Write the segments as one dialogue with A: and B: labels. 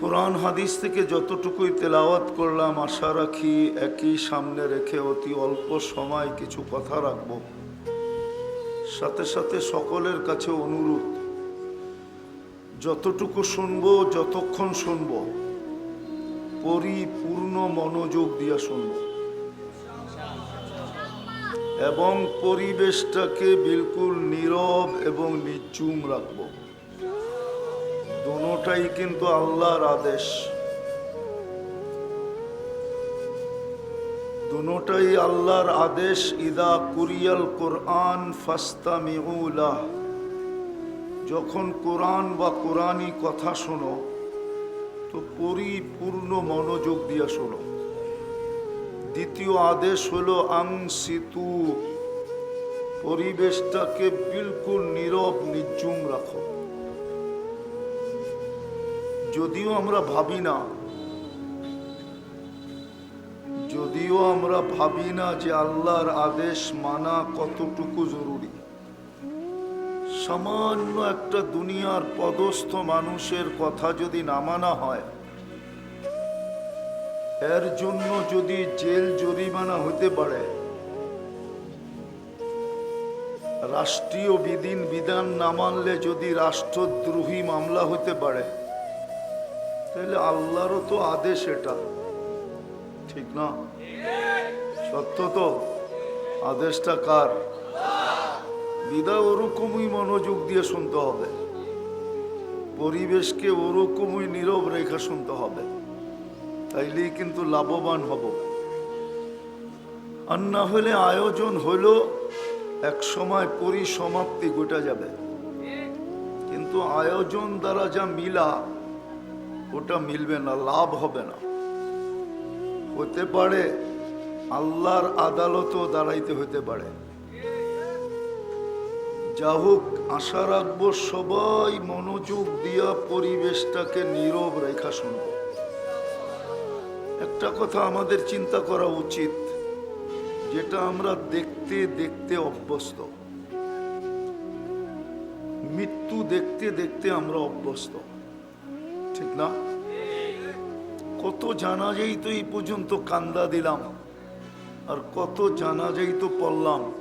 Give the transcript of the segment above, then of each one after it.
A: কোরআন হাদিস থেকে যতটুকুই তেলাওয়াত করলাম, আশা রাখি একই সামনে রেখে অতি অল্প সময় কিছু কথা রাখব। সাথে সাথে সকলের কাছে অনুরোধ, যতটুকু শুনব, যতক্ষণ শুনব, পরিপূর্ণ মনোযোগ দিয়া শুনব। এবং পরিবেশটাকে বিলকুল নীরব এবং নিচুম রাখব। দুটাই কিন্তু আল্লাহর আদেশ। দুটাই আল্লাহর আদেশ, ইদা কুরিয়াল কোরআন ফাস্তামিউলাহ যখন কোরআন বা কোরআনই কথা শোনো, তো পরিপূর্ণ মনোযোগ দিয়া শোনো। দ্বিতীয় আদেশ হলো আং সিতু পরিবেশটাকে বিলকুল নীরব নির্জুম রাখো। যদিও আমরা ভাবি না, যদিও আমরা ভাবি না যে আল্লাহর আদেশ মানা কতটুকু জরুরি। সামান্য একটা দুনিয়ার পদস্থ মানুষের কথা যদি না মানা হয়, এর জন্য যদি জেল জরিমানা হতে পারে, রাষ্ট্রীয় বিধিন বিধান না মানলে যদি রাষ্ট্রদ্রোহী মামলা হতে পারে তাহলে আল্লাহরও তো আদেশ এটা। ঠিক না? সত্য তো? আদেশটা কার? বিদায় ওরকমই মনোযোগ দিয়ে শুনতে হবে। পরিবেশকে ওরকমই নীরব রেখা শুনতে হবে। তাইলেই কিন্তু লাভবান হব। আর না হলে আয়োজন হলো এক সময় পরিসমাপ্তি গোটা যাবে। কিন্তু আয়োজন দ্বারা যা মিলা ওটা মিলবে না, লাভ হবে না। হতে পারে আল্লাহর আদালতও দাঁড়াইতে হতে পারে। যা হোক, আশা রাখব সবাই মনোযোগ দিয়া পরিবেশটাকে নীরব রেখা শুনব। একটা কথা আমাদের চিন্তা করা উচিত, যেটা আমরা দেখতে দেখতে অভ্যস্ত। মৃত্যু দেখতে দেখতে আমরা অভ্যস্ত। ঠিক না? কত জানা জানাজাই তো এই পর্যন্ত কান্দা দিলাম, আর কত জানা জানাজাই তো পড়লাম,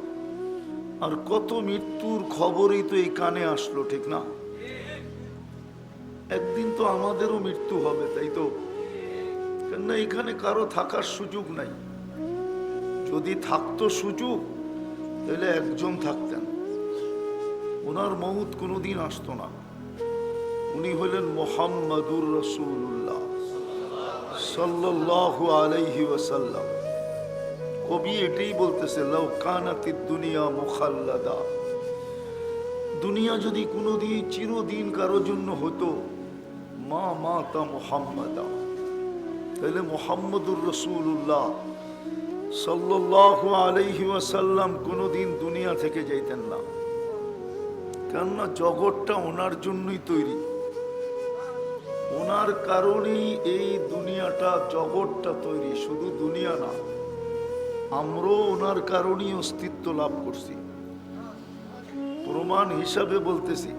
A: আর কত মৃত্যুর খবরই তো এই কানে আসলো, ঠিক না? একদিন তো আমাদেরও মৃত্যু হবে, তাই তো? কেননা এখানে কারও থাকার সুযোগ নাই। যদি থাকতো সুযোগ, তাহলে একজন থাকতেন। ওনার মহুত কোনোদিন আসতো না। উনি হলেন মোহাম্মদুর রসুল্লাহ সাল্লাল্লাহু আলাইহি ওয়াসাল্লাম। কবি এটাই বলতেছে, লাউ কানাতি দুনিয়া মুখাল্লাদা। দুনিয়া যদি কোনোদিন চিরদিন কারোর জন্য হতো, মা মাতা মোহাম্মদা। তাহলে মোহাম্মদুর রসুল্লাহ সাল্লাল্লাহু আলাইহি ওয়াসাল্লাম কোনোদিন দুনিয়া থেকে যাইতেন না। কেননা জগৎটা ওনার জন্যই তৈরি। ওনার কারণেই এই দুনিয়াটা, জগৎটা তৈরি, শুধু দুনিয়া না, আমরাও ওনার কারণেই অস্তিত্ব লাভ করছি। প্রমাণ হিসাবে বলতেছি,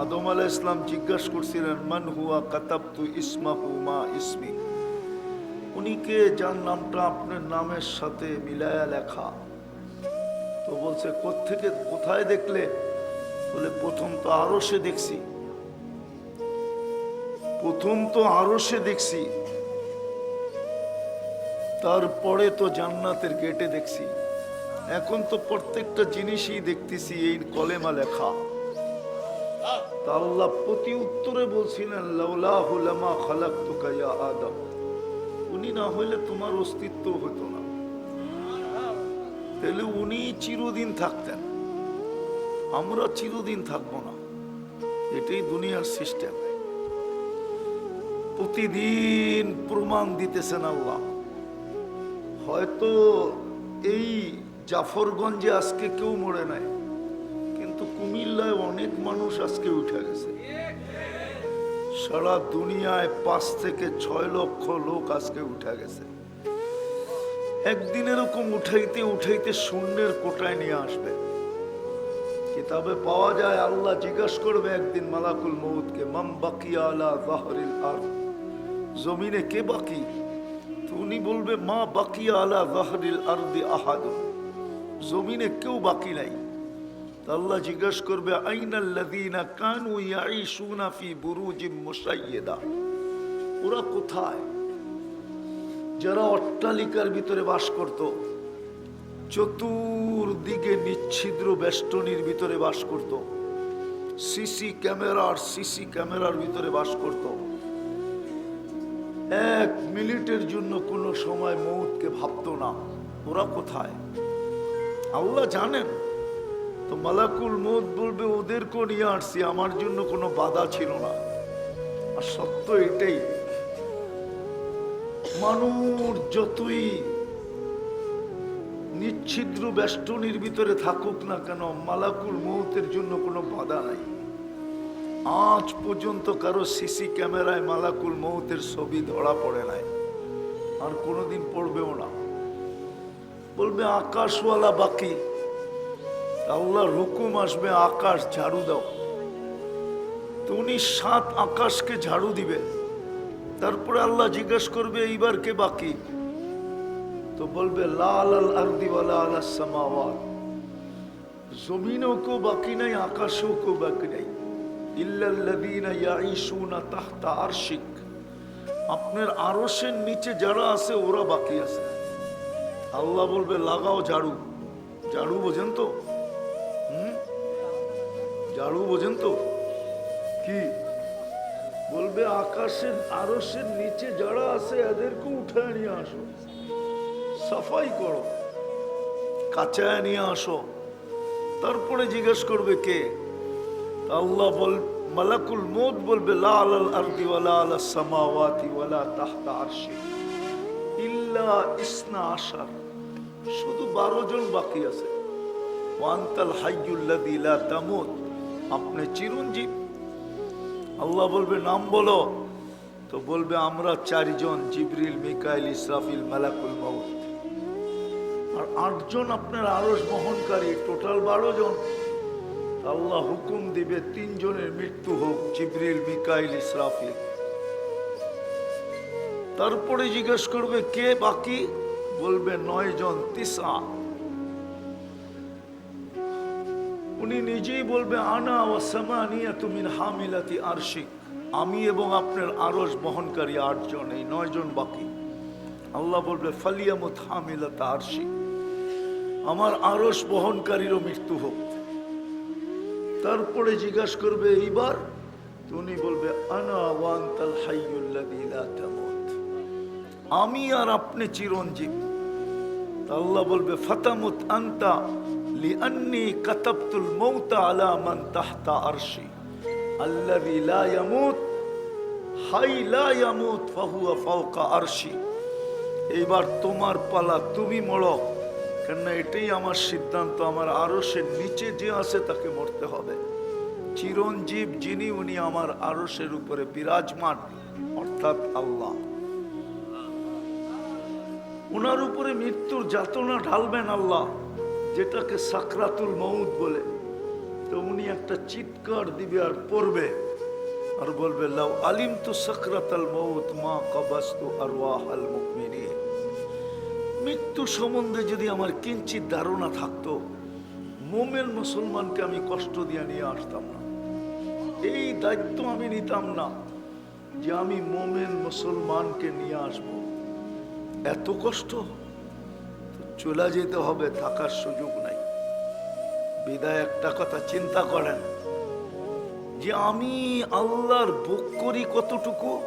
A: আদম আলাহ ইসলাম জিজ্ঞাসা করছিলেন, মান হুয়া কাতাবতু ইসমা হুমা ইসমি? উনিকে যার নামটা আপনার নামের সাথে মিলায়া লেখা? তো বলছে, কোত্থেকে, কোথায় দেখলে? বলে, প্রথম তো আরও সে দেখছি। প্রথম তো আরও সে দেখছি। তারপরে তো জান্নাতের গেটে দেখছি। এখন তো প্রত্যেকটা জিনিসই দেখতেছি এই কলেমা লেখা। আল্লাহ প্রতি উত্তরে বলছিলেন লাউলাহু লামা খালাকতুকা ইয়া আদম। উনি না হইলে তোমার অস্তিত্ব হতো না। তাহলে উনি চিরদিন থাকতেন। আমরা চিরদিন থাকব না। এটাই দুনিয়ার সিস্টেম প্রতিদিন প্রমাণ দিতেছেন আল্লাহ। হয়তো এই জাফরগঞ্জে আজকে কেউ মরে নাই, কিন্তু কুমিল্লায় অনেক মানুষ আজকে উঠে গেছে। সারা দুনিয়ায় পাঁচ থেকে ছয় লক্ষ লোক আজকে উঠে গেছে। একদিন এরকম উঠাইতে উঠাইতে শূন্যের কোটায় নিয়ে আসবে। কিতাবে পাওয়া যায়, আল্লাহ জিজ্ঞাসা করবে একদিন মালাকুল মৌতকে মাম বাকিয়া আলা জাহরিল আরদ? জমিনে কে বাকি? উনি বলবে, মা বাকি আলা জাহরিল আরদি আহাদ। জমিনে কেউ বাকি নাই। আল্লাহ জিজ্ঞেস করবে আইনাল্লাযীনা কানু ফি বুরুজিম ওরা কোথায়? যারা অট্টালিকার ভিতরে বাস করত, চতুর্দিকে নিচ্ছিদ্র বেষ্টনীর ভিতরে বাস করত, সিসি ক্যামেরার সিসি ক্যামেরার ভিতরে বাস করত। এক মিনিটের জন্য কোনো সময় মৌতকে ভাবতো না, ওরা কোথায়? আল্লাহ জানেন। তো মালাকুল মৌত বলবে ওদেরকেও নিয়ে আসছি, আমার জন্য কোনো বাধা ছিল না। আর সত্য এটাই, মানুষ যতই নিচ্ছিদ্র বেষ্টনীর ভিতরে থাকুক না কেন, মালাকুল মৌতের জন্য কোনো বাধা নাই। আজ পর্যন্ত কারও সিসি ক্যামেরায় মালাকুল মৌতের ছবি ধরা পড়ে নাই। আর কোনোদিন পড়বেও না। বলবে, আকাশওয়ালা বাকি। আল্লাহর হুকুম আসবে, আকাশ ঝাড়ু দাও। তো উনি সাত আকাশকে ঝাড়ু দিবে। তারপরে আল্লাহ জিজ্ঞেস করবে, এইবার কে বাকি? তো বলবে, লাল আল আরদিওয়ালা আলা সামাওয়াত। জমিনও কেউ বাকি নাই, আকাশেও কেউ বাকি নাই। আপনার আরশের নিচে যারা আছে, ওরা বাকি আছে। আল্লাহ বলবে, লাগাও ঝাড়ু। ঝাড়ু বোঝেন তো? হুম? ঝাড়ু বোঝেন তো? কি? বলবে, আকাশের, আরশের নিচে যারা আছে এদেরকে উঠায় নিয়ে আসো। সাফাই করো। কাচায় নিয়ে আসো। তারপরে জিজ্ঞেস করবে কে? আল্লাহ বল মালাকুল মৌত বলবে লা আলাল আরদি ওয়ালা আল সামাওয়াতি ওয়ালা তাহতা আরশি। ইল্লা ইসনা আশার। শুধু বারো জন বাকি আছে। ওয়ান্তাল হাইয়ুল্লাযী লা তামুত। আপনি চিরঞ্জীব। আল্লাহ বলবে, নাম বলো। তো বলবে, আমরা চারজন, জিবরিল, মিকাইল, ইসরাফিল, মালাকুল মৌত আর আটজন আপনার আরস বহনকারী, টোটাল বারো জন। আল্লাহ হুকুম দিবে, তিনজনের মৃত্যু হোক, জিবরিল, মিকাইল, ইসরাফিল। তারপরে জিজ্ঞেস করবে, কে বাকি? বলবে, নয় জন, তিসা। উনি নিজেই বলবে, আনা ও সামানিয়া তুমিন হামিলাতি আরশিক। আমি এবং আপনার আরস বহনকারী আটজন, এই নয় জন বাকি। আল্লাহ বলবে, ফালিয়ামত হামিলাতা আরশিক। আমার আরস বহনকারীরও মৃত্যু হোক। তারপরে জিজ্ঞাসা করবে, এইবার? তো উনি বলবে, আনা ওয়ান্তাল হাইয়ুল্লাযী লা তামুত। আমি আর আপনি চিরঞ্জীব। আল্লাহ বলবে, ফাতামুত আন্তা লিআন্নি কাতাবতুল মাউতা আলা মান তাহতা আরশি। আল্লাযী লা ইয়ামুত, হাই লা ইয়ামুত, ফাহুয়া ফাওকা আরশি। এইবার তোমার পালা তুমি মরো কেননা এটাই আমার সিদ্ধান্ত, আমার আরশের নিচে যে আছে তাকে মরতে হবে। চিরঞ্জীব যিনি, উনি আমার আরশের উপরে বিরাজমান, অর্থাৎ আল্লাহ। ওনার উপরে মৃত্যুর যাতনা ঢালবেন আল্লাহ, যেটাকে সাকরাতুল মৌত বলে। তো উনি একটা চিৎকার দিবে আর পড়বে, আর বলবে, লাউ আলিম তো সাকরাতাল মৌত মা কবাস্তু আরওয়াহাল মুমিনিন। মৃত্যু সম্বন্ধে যদি আমার কিঞ্চিত ধারণা থাকতো, মোমেন মুসলমানকে আমি কষ্ট দিয়ে নিয়ে আসতাম না। এই দায়িত্ব আমি নিতাম না যে আমি মোমেন মুসলমানকে নিয়ে আসব। এত কষ্ট? চলে যেতে হবে, থাকার সুযোগ নাই। বিদায় একটা কথা, চিন্তা করেন যে আমি আল্লাহর ভোগ করি কতটুকু?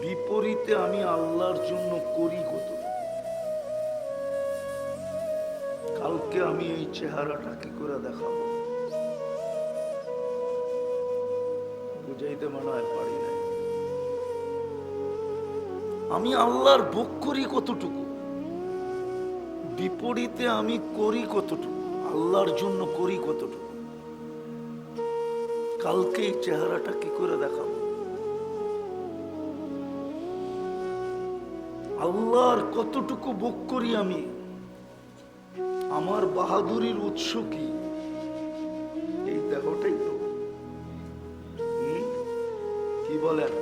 A: বিপরীতে আমি আল্লাহর জন্য করি কতটুকু কালকে আমি এই চেহারাটা কি করে দেখাবো? বুঝাইতে মনে হয় পারি নাই। আমি আল্লাহর ভোগ করি কতটুকু? বিপরীতে আমি করি কতটুকু? আল্লাহর জন্য করি কতটুকু? কালকে এই চেহারাটা কি করে দেখাবো? আল্লাহর কতটুকু বুক করি আমি? আমার বাহাদুরির উৎস কি? এই দেহটাই তো? কি বলেন?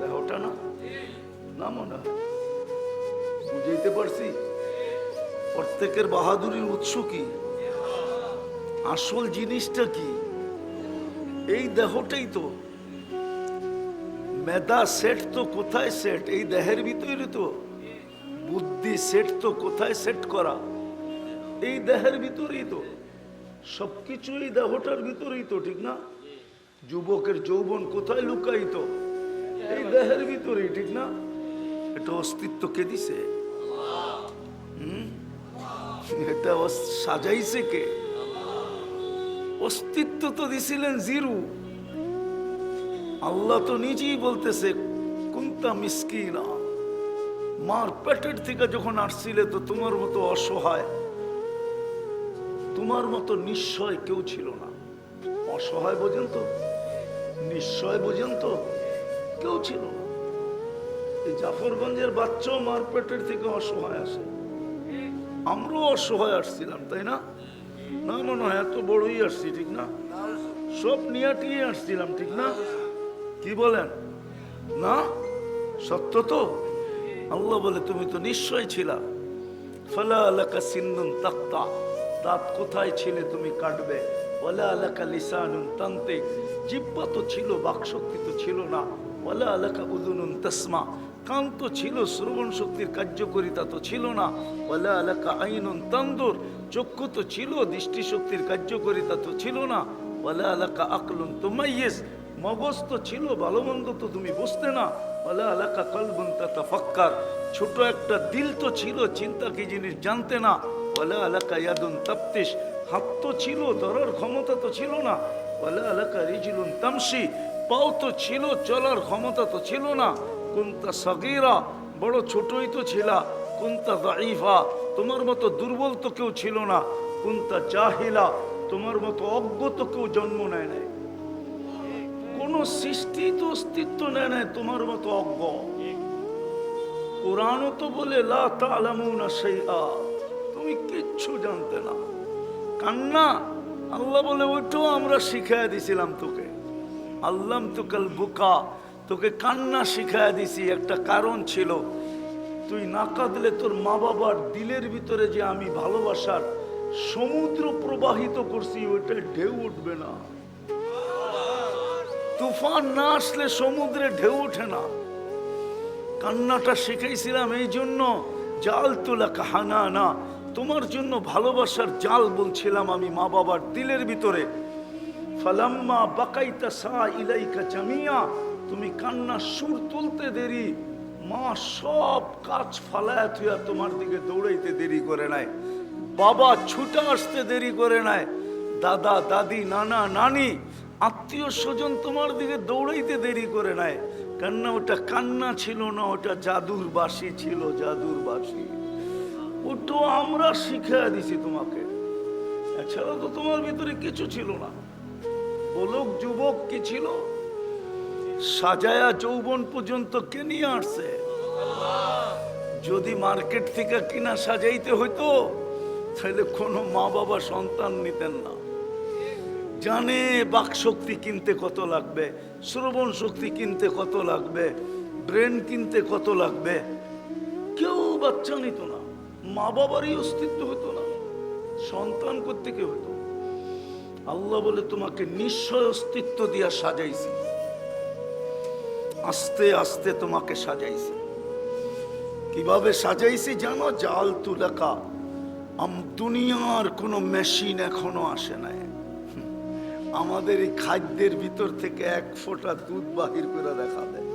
A: দেহটা না? না মনে বুঝাইতে পারছি? প্রত্যেকের বাহাদুরির উৎস কি? আসল জিনিসটা কি? এই দেহটাই তো। মেধা সেট তো কোথায় সেট? এই দেহের ভিতরে তো। বুদ্ধি সেট তো কোথায় সেট করা? এই দেহের ভিতরেই তো সবকিছু এই দেহটার ভিতরেই তো, ঠিক না? যুবকের যৌবন কোথায় লুকাইত এই দেহের ভিতরেই, ঠিক না? এটা অস্তিত্ব কে দিছে? এটা সাজাইছে কে? অস্তিত্ব তো দিছিলেন জিরু। আল্লাহ তো নিজেই বলতেছে, কুন্তা মিসকিনা। মার পেটের থেকে যখন আসছিলে তো তোমার মতো অসহায় তোমার মতো নিশ্চয় কেউ ছিল না। অসহায় বোঝেন তো নিশ্চয় বোঝেন তো কেউ ছিল না। এই জাফরগঞ্জের বাচ্চাও মার পেটের থেকে অসহায় আসে আমরাও অসহায় আসছিলাম, তাই না? না মনে হয় এত বড়ই আসছি, ঠিক না? সব নিয়াটিয়ে আসছিলাম, ঠিক না? কি বলেন? না? সত্য তো? আল্লাহ বলে, তুমি তো নিশ্চয় ছিলা। ফলা আলাকা সিন্দুন তাক্তা। দাঁত কোথায় ছিলে তুমি কাটবে? ওলা আলাকা লিসানুন জিব্বা তো ছিল, বাকশক্তি তো ছিল না। ওলা আলাকা উদুনুন তসমা। কান তো ছিল, শ্রবণ শক্তির কার্যকরিতা তো ছিল না। ওলা আলাকা আইনুন তান্দুর। চক্ষু তো ছিল দৃষ্টিশক্তির কার্যকরিতা তো ছিল না। ওলা আলাকা আকলুন তুমাইয়েস মগজ তো ছিল ভালো মন্দ তো তুমি বুঝতে না। ওলা আলাকা কলবুন তাফাক্কার ছোট একটা দিল তো ছিল, চিন্তা কি জিনিস জানতে না। ওলা আলাকা ইয়াদুন তাপ্তিস হাত তো ছিল, ধরার ক্ষমতা তো ছিল না। ওলা আলাকা রিজুলুন তামসি পাও তো ছিল, চলার ক্ষমতা তো ছিল না। কোনটা সগিরা, বড় ছোটই তো ছিল। কোনটা দাইফা তোমার মতো দুর্বল তো কেউ ছিল না। কোনটা জাহিলা, তোমার মতো অজ্ঞ তো কেউ জন্ম নেয় নাই। কোন সৃষ্টি তো অস্তিত্ব নেয় নাই, তোমার মতো অজ্ঞ। কোরআনও তো বলে, লা তালামুনা শাইআ। তুমি কিচ্ছু জানতে না। কান্না, আল্লাহ বলে, ওইটাও আমরা শিখাইয়া দিছিলাম তোকে। আল্লাম তো কাল বুকা, তোকে কান্না শিখাইয়া দিছি। একটা কারণ ছিল, তুই না কাঁদলে তোর মা বাবার দিলের ভিতরে যে আমি ভালোবাসার সমুদ্র প্রবাহিত করছি ওইটা ঢেউ উঠবে না। তুফান না আসলে সমুদ্রে ঢেউ ওঠে না। কান্নাটা শিখাইছিলাম এই জন্য জাল তোলা কাহানা না তোমার জন্য ভালোবাসার জাল বলছিলাম আমি মা বাবার দিলের ভিতরে। ফালাম্মা বাকাইতা সা ইলাইকা জামিয়া, তুমি কান্না সুর তুলতে দেরি, মা সব কাজ ফালায় থুয়া তোমার দিকে দৌড়াইতে দেরি করে নাই। বাবা ছুটে আসতে দেরি করে নাই। দাদা, দাদি, নানা, নানি, আত্মীয় স্বজন তোমার দিকে দৌড়াইতে দেরি করে নাই। কান্না ওটা কান্না ছিল না, ওটা জাদুর বাসি ছিল জাদুর বাসি ওটা আমরা শিখিয়ে দিছি তোমাকে। এছাড়া তো তোমার ভিতরে কিছু ছিল না। বলুক যুবক কি ছিল? সাজায়া যৌবন পর্যন্ত কে নিয়ে আসছে? যদি মার্কেট থেকে কিনা সাজাইতে হইতো, তাহলে কোনো মা বাবা সন্তান নিতেন না। জানে বাক শক্তি কিনতে কত লাগবে, শ্রবণ শক্তি কিনতে কত লাগবে, ব্রেন কিনতে কত লাগবে, কেউ বাচ্চা নিত না। মা বাবারই অস্তিত্ব হতো না, সন্তান করতে কে হতো? আল্লাহ বলে, তোমাকে নিশ্চয় অস্তিত্ব দিয়া সাজাইছি। আস্তে আস্তে তোমাকে সাজাইছি। কীভাবে সাজাইছি জানো? জাল তুলাকা দুনিয়ার কোনো মেশিন এখনও আসে নাই। আমাদের এই খাদ্যের ভিতর থেকে এক ফোঁটা দুধ বাহির করে দেখা দেয়।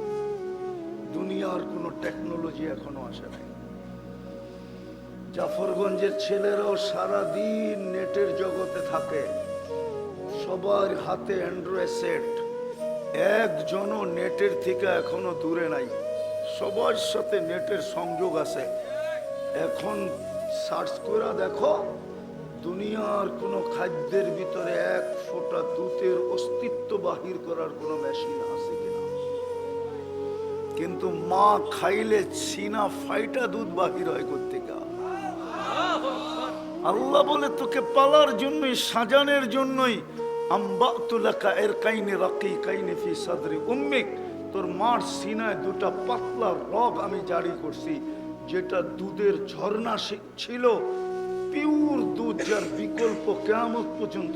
A: দুনিয়ার কোনো টেকনোলজি এখনও আসে নাই। জাফরগঞ্জের ছেলেরাও সারা দিন নেটের জগতে থাকে। সবার হাতে অ্যান্ড্রয়েড সেট একজনও নেটের থেকে এখনও দূরে নাই। সবার সাথে নেটের সংযোগ আছে। এখন সার্চ করে দেখো, দুনিয়ার কোনো খাদ্যের ভিতরে এক ফোঁটা দুধের অস্তিত্ব বাহির করার কোনো মেশিন আছে কিনা? কিন্তু মা খাইলে সিনা ফাইটা দুধ বাহির হয় করতে আল্লাহ বলে, তোকে পালার জন্যই, সাজানের জন্যই এর কাইনে কাইনে সাদরি তোর মার সিনায় পাতলা রগ আমি জারি করছি, যেটা দুধের ছিল। দুধ যার বিকল্প কেমন পর্যন্ত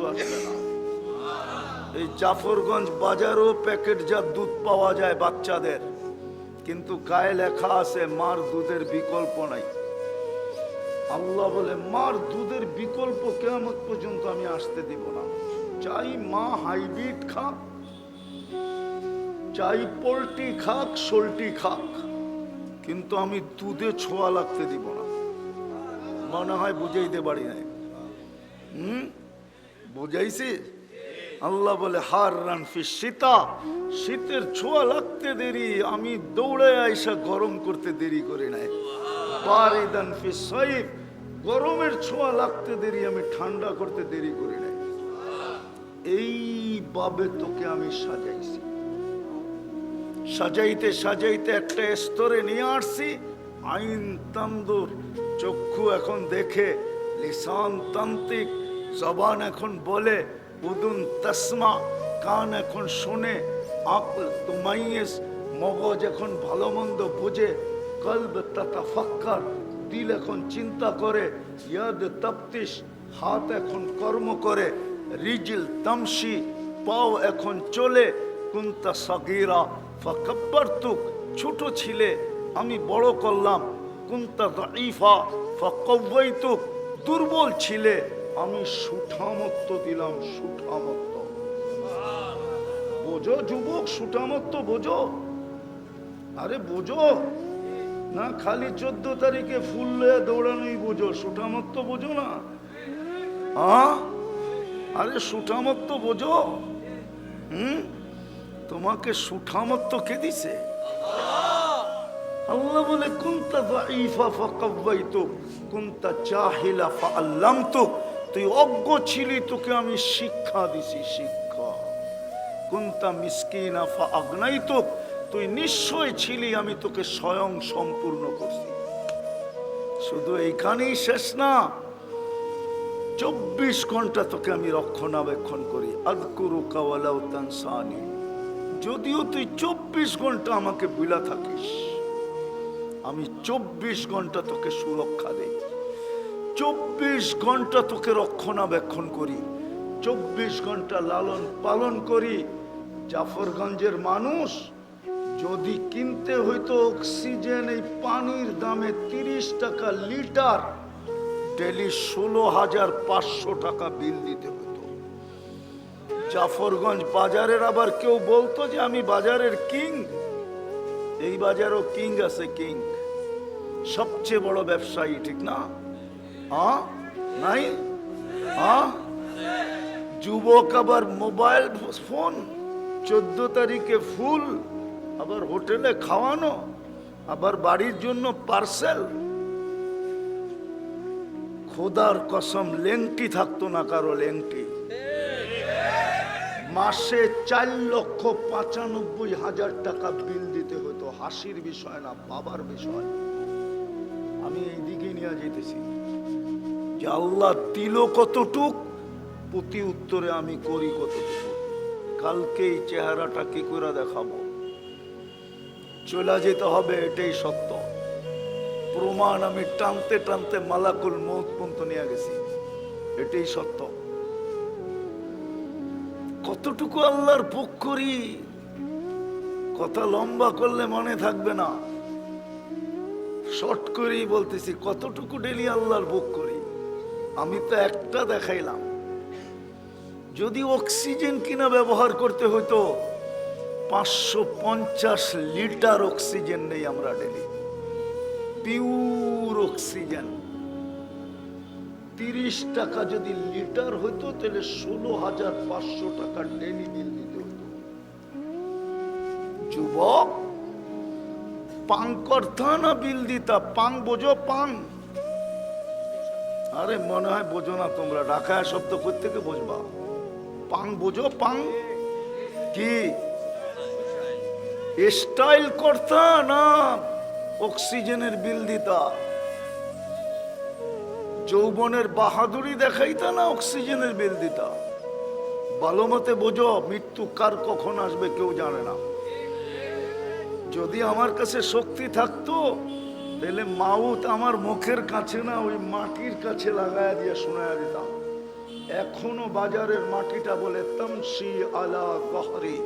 A: এই জাফরগঞ্জ বাজারও প্যাকেট যা দুধ পাওয়া যায় বাচ্চাদের। কিন্তু গায়ে লেখা আছে, মার দুধের বিকল্প নাই। আল্লাহ বলে মার দুধের বিকল্প কেমন পর্যন্ত আমি আসতে দিব না। চাই মা হাইব্রিড খাক চাই পোল্ট্রি খাক সোল্টি খাক কিন্তু আমি দুধে ছোঁয়া লাগতে দিব না। মনে হয় বুঝাইতে পারি নাই। হুম? বুঝাইছি? আল্লাহ বলে হার রান ফি সীতা শীতের ছোঁয়া লাগতে দেরি আমি দৌড়ে আইসা গরম করতে দেরি করি নাই। বারিদান ফি সাইফ গরমের ছোঁয়া লাগতে দেরি, আমি ঠান্ডা করতে দেরি করি নাই। এইভাবে তোকে আমি সাজাইছি। সাজাইতে সাজাইতে একটা স্তরে নিয়ে আসছি। আইন তান্দুর চক্ষু এখন দেখে, লিসান তান্ত্রিক জবান এখন বলে, উদুন তসমা, কান এখন শোনে আকল তুমাইয়েস, মগজ এখন ভালো মন্দ বুঝে, কলব তাতাফাক্কার দিল এখন চিন্তা করে, ইয়াদ তপ্তিস হাত এখন কর্ম করে, রিজিল তামসি, পাও এখন চলে, কুন্তা সগিরা ফকব্বর তুক ছোট ছিলে, আমি বড় করলাম, কুন্তা দাইফা ফকব্বৈতুক দুর্বল ছিলে, আমি সুঠামত্ব দিলাম, সুঠামত্ব। বোঝো যুবক, সুঠামত্ব বোঝো। আরে বোঝো না, খালি চোদ্দ তারিখে ফুল লয়ে দৌড়ানোই বোঝো সুঠামত তো বোঝো না। আরে তো বোঝো? হুম? তোমাকে সুঠামত তো কে দিছে? আল্লাহ বলে, কুন্তা দাইফা ফাকাওয়াইতু কুন্তা জাহিলা ফাআল্লামতু, তুই অজ্ঞ ছিলি, তোকে আমি শিক্ষা দিছি, শিক্ষা। কুন্তা মিসকিনা ফাআগনাইতু তুই নিশ্চয় ছিলি, আমি তোকে স্বয়ং সম্পূর্ণ করছি। শুধু এইখানেই শেষ না, চব্বিশ ঘণ্টা তোকে আমি রক্ষণাবেক্ষণ করি। যদিও তুই চব্বিশ ঘণ্টা আমাকে বিলা থাকিস, আমি চব্বিশ ঘণ্টা তোকে সুরক্ষা দেই। চব্বিশ ঘণ্টা তোকে রক্ষণাবেক্ষণ করি, চব্বিশ ঘণ্টা লালন পালন করি। জাফরগঞ্জের মানুষ যদি কিনতে হইতো অক্সিজেন, এই পানির দামে তিরিশ টাকা লিটার, ডেলি ষোলো হাজার পাঁচশো টাকা বিল দিতে হতো জাফরগঞ্জ বাজারের আবার কেউ বলতো যে আমি বাজারের কিং। এই বাজারও কিং আছে কিং। সবচেয়ে বড় ব্যবসায়ী, ঠিক না? হ্যাঁ নাই? হ্যাঁ যুবক আবার মোবাইল ফোন, চোদ্দ তারিখে ফুল আবার হোটেলে খাওয়ানো, আবার বাড়ির জন্য পার্সেল। খোদার কসম, লেংটি থাকতো না কারও লেংটি। মাসে চার লক্ষ পঁচানব্বই হাজার টাকা বিল দিতে হতো। হাসির বিষয় না, বাবার বিষয়। আমি এই দিকে নিয়ে যেতেছি। যে আল্লাহ দিল কতটুক, প্রতি উত্তরে আমি করি কতটুকু। কালকে এই চেহারাটা কি করে দেখাবো? চলে যেতে হবে, এটাই সত্য। প্রমাণ আমি টানতে টানতে মালাকুল মৌত পর্যন্ত নিয়ে গেছি। এটাই সত্য। কতটুকু আল্লাহর ভোগ করি, কথা লম্বা করলে মনে থাকবে না। শর্ট করেই বলতেছি, কতটুকু ডেলি আল্লাহর বুক করি। আমি তো একটা দেখাইলাম। যদি অক্সিজেন কিনা ব্যবহার করতে হতো পাঁচশো পঞ্চাশ লিটার অক্সিজেন নেই আমরা ডেলি। Pure oxygen. তিরিশ টাকা যদি লিটার হতো তাহলে ষোলো হাজার পাঁচশো টাকা ডেলি বিল দিতে হতো। যুবক পাং করতা না বিল দিতা। পাং বোঝো, পাং। আরে মনে হয় বোঝো না তোমরা। ঢাকায় শব্দ থেকে বুঝবা? পাং বোঝো, পাং। কি? স্টাইল করতা না অক্সিজেনের বিল দিতা। যৌবনের বাহাদুরি দেখাইতা না অক্সিজেনের বিল দিতা। ভালো মতে বোঝো, মৃত্যু কার কখন আসবে কেউ জানে না। যদি আমার কাছে শক্তি থাকতো, তাহলে মাউত আমার মুখের কাছে না ওই মাটির কাছে লাগায় দিয়ে শোনা দিতাম। এখনও বাজারের মাটিটা বলে তমসি আলা গহরি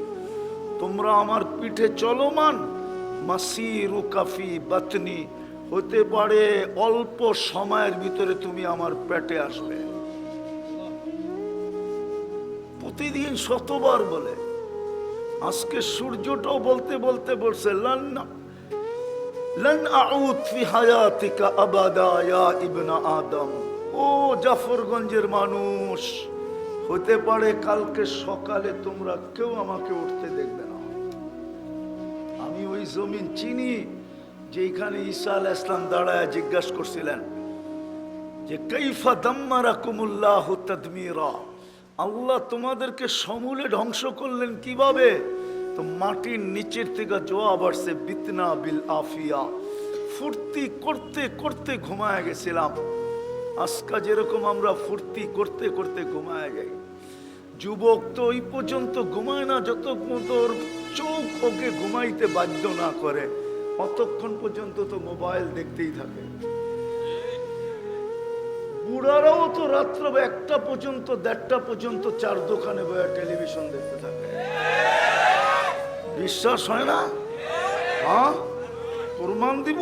A: তোমরা আমার পিঠে চলমান। মাসিরু কাফি বাতনি। হতে পারে অল্প সময়ের ভিতরে তুমি আমার পেটে আসবে। প্রতিদিন শতবার বলে। আজকে সূর্যটাও বলতে বলতে বলছে ও জাফরগঞ্জের মানুষ, হতে পারে কালকে সকালে তোমরা কেউ আমাকে উঠতে দেখবে না। ওই জমিন চিনি যেখানে ঈসা আল ইসলাম দাঁড়ায় জিজ্ঞাসা করছিলেন যে কৈফা দাম্মারা কুমুল্লাহ তদমিরা? আল্লাহ তোমাদেরকে সমূলে ধ্বংস করলেন কীভাবে? তো মাটির নিচের থেকে জবাব আসছে, বিতনা বিল আফিয়া। ফুর্তি করতে করতে ঘুমায় গেছিলাম। আজকা যেরকম আমরা ফুর্তি করতে করতে ঘুমায় যাই। যুবক তো ওই পর্যন্ত ঘুমায় না তোর চোখ ওকে ঘুমাইতে বাধ্য না করে। অতক্ষণ পর্যন্ত তো মোবাইল দেখতেই থাকে। বুড়ারাও তো রাত্র একটা পর্যন্ত, দেড়টা পর্যন্ত চার দোকানে বয়ে টেলিভিশন দেখতে থাকে। বিশ্বাস হয় না? হ্যাঁ? প্রমাণ দিব?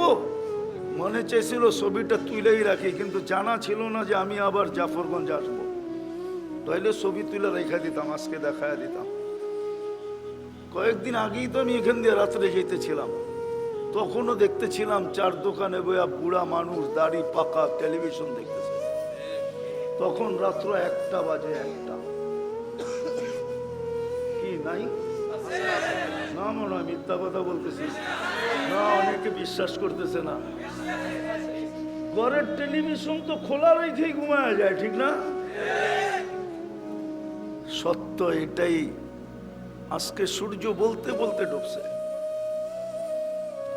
A: মনে চাইছিল ছবিটা তুলেই রাখি, কিন্তু জানা ছিল না যে আমি আবার জাফরগঞ্জ আসব। তাইলে ছবি তুলে রেখা দিতাম, আজকে দেখায় দিতাম। কয়েকদিন আগেই তো আমি এখান দিয়ে রাত্রে যেতেছিলাম। তখনও দেখতেছিলাম চার দোকানে বইয়া বুড়া মানুষ দাড়ি পাকা টেলিভিশন দেখতেছে। তখন রাত্র একটা বাজে একটা। কি, নাই? না মনে হয় মিথ্যা কথা বলতেছি। না, অনেকে বিশ্বাস করতেছে না। ঘরের টেলিভিশন তো খোলা রেখেই ঘুমায় যায়, ঠিক না? সত্য এটাই। আজকে সূর্য বলতে বলতে ডুবছে।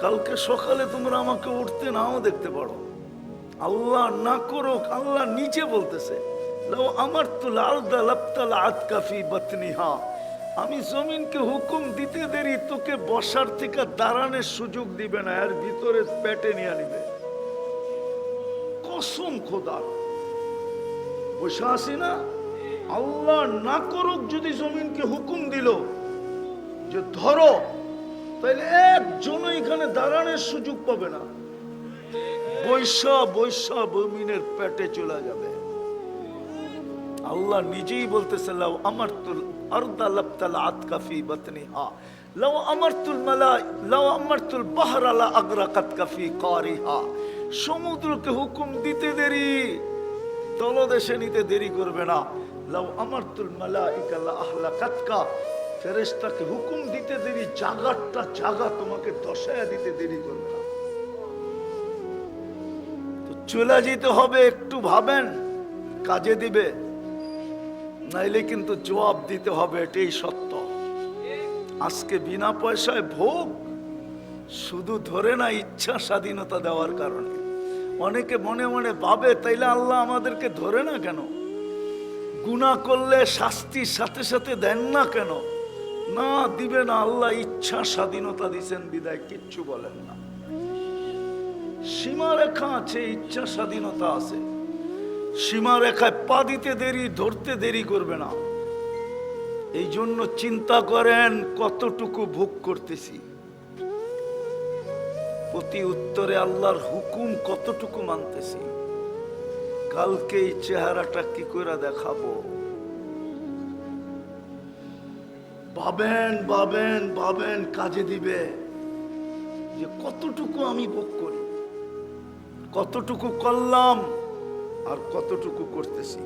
A: কালকে সকালে তোমরা আমাকে উঠতে নাও দেখতে পারো। আল্লাহ না করুক, আল্লাহ নিচে বলতেছে আমার তো লাল দালাপ্তাল আত কাফি বতনিহা। আমি জমিনকে হুকুম দিতে দেরি, তোকে বসার থেকে দাঁড়ানোর সুযোগ দিবে না, এর ভিতরে পেটে নিয়ে নিবে। কসম খোদার বসে আসি না? আল্লাহ না করুক যদি জমিনকে হুকুম দিল যে ধরো তাহলে একজন এখানে দাঁড়ানোর সুযোগ পাবে না। বৈশা বৈশা বমিনের পেটে চলে যাবে। আল্লাহ নিজেই বলতেছে, লাউ আমার তুল আরদা লাবতাল আতকাফি বতনিহা, লাউ আমারতুল মালা, লাউ আমারতুল বাহরালা আগরাকাত কাফি কারিহা। সমুদ্রকে হুকুম দিতে দেরি, তলদেশে নিতে দেরি করবে না। লাউ আমারতুল মালাইকা লা আহলাকাতকা ফেরেশতাকে হুকুম দিতে দেরি জাগারটা জাগা, তোমাকে দশায়া দিতে দেরি করবে চলে যেতে হবে, একটু ভাবেন, কাজে দিবে। নাইলে কিন্তু জবাব দিতে হবে, এটাই সত্য। আজকে বিনা পয়সায় ভোগ, শুধু ধরে না ইচ্ছা স্বাধীনতা দেওয়ার কারণে। অনেকে মনে মনে ভাবে, তাইলে আল্লাহ আমাদেরকে ধরে না কেন? গুণা করলে শাস্তির সাথে সাথে দেন না কেন? না দিবে না আল্লাহ ইচ্ছা, স্বাধীনতা দিচ্ছেন বিদায় কিচ্ছু বলেন না। সীমারেখা আছে, ইচ্ছা, স্বাধীনতা আছে। সীমারেখায় পা দিতে দেরি, ধরতে দেরি করবে না। এই জন্য চিন্তা করেন, কতটুকু ভোগ করতেছি। প্রতি উত্তরে আল্লাহর হুকুম কতটুকু মানতেছি। কালকে এই চেহারাটা কি করে দেখাবো? ভাবেন ভাবেন ভাবেন কাজে দিবে। যে কতটুকু আমি ভোগ করি, কতটুকু করলাম আর কতটুকু করতেছি।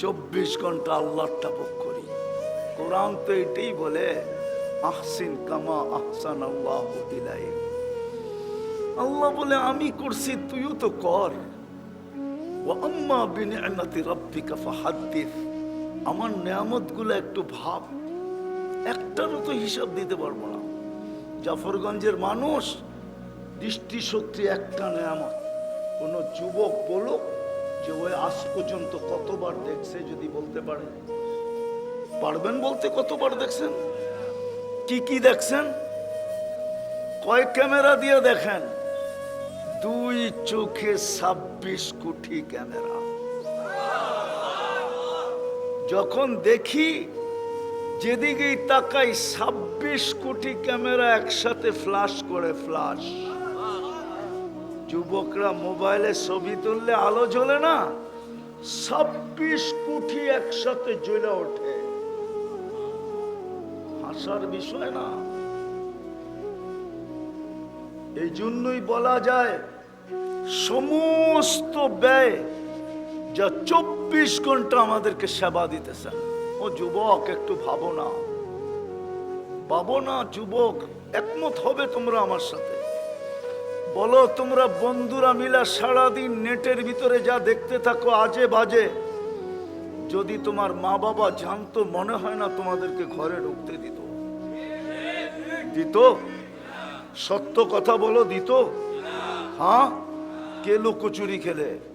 A: চব্বিশ ঘণ্টা আল্লাহটা ভোগ করি। কোরআন তো এটাই বলে, আহসিন কামা আহসান আল্লাহ আল্লাহ বলে, আমি করছি, তুইও তো কর। ও আম্মা বিনিয়ামতি রব্বিকা ফাহাদ্দিস। আমার নিয়ামতগুলো একটু ভাব। একটারও তো হিসাব দিতে পারব না। জাফরগঞ্জের মানুষ দৃষ্টিশক্তি একটা নেয়ামত। কোনো যুবক বলুক যে ওই আজ পর্যন্ত কতবার দেখছে যদি বলতে পারে। পারবেন বলতে কতবার দেখছেন? কি কি দেখছেন? কয় ক্যামেরা দিয়ে দেখেন? দুই চোখে ছাব্বিশ কোটি ক্যামেরা। যখন দেখি যেদিকেই তাকাই ছাব্বিশ কোটি ক্যামেরা একসাথে ফ্লাশ করে ফ্লাশ যুবকরা মোবাইলে ছবি তুললে আলো জ্বলে না? ছাব্বিশ কোটি একসাথে জ্বলে ওঠে। হাসার বিষয় না। এই জন্যই বলা যায়, সমস্ত ব্যয় যা চব্বিশ ঘণ্টা আমাদেরকে সেবা দিতেছেন। ও যুবক, একটু ভাবো না। ভাবো না, যুবক, একমত হবে তোমরা আমার সাথে। বলো, তোমরা বন্ধুরা মিলা সারাদিন নেটের ভিতরে যা দেখতে থাকো আজে বাজে। যদি তোমার মা বাবা জানতো, মনে হয় না তোমাদেরকে ঘরে ঢুকতে দিত। দিত? সত্য কথা বলো, দিত? হ্যাঁ? কে লুকোচুরি খেলে?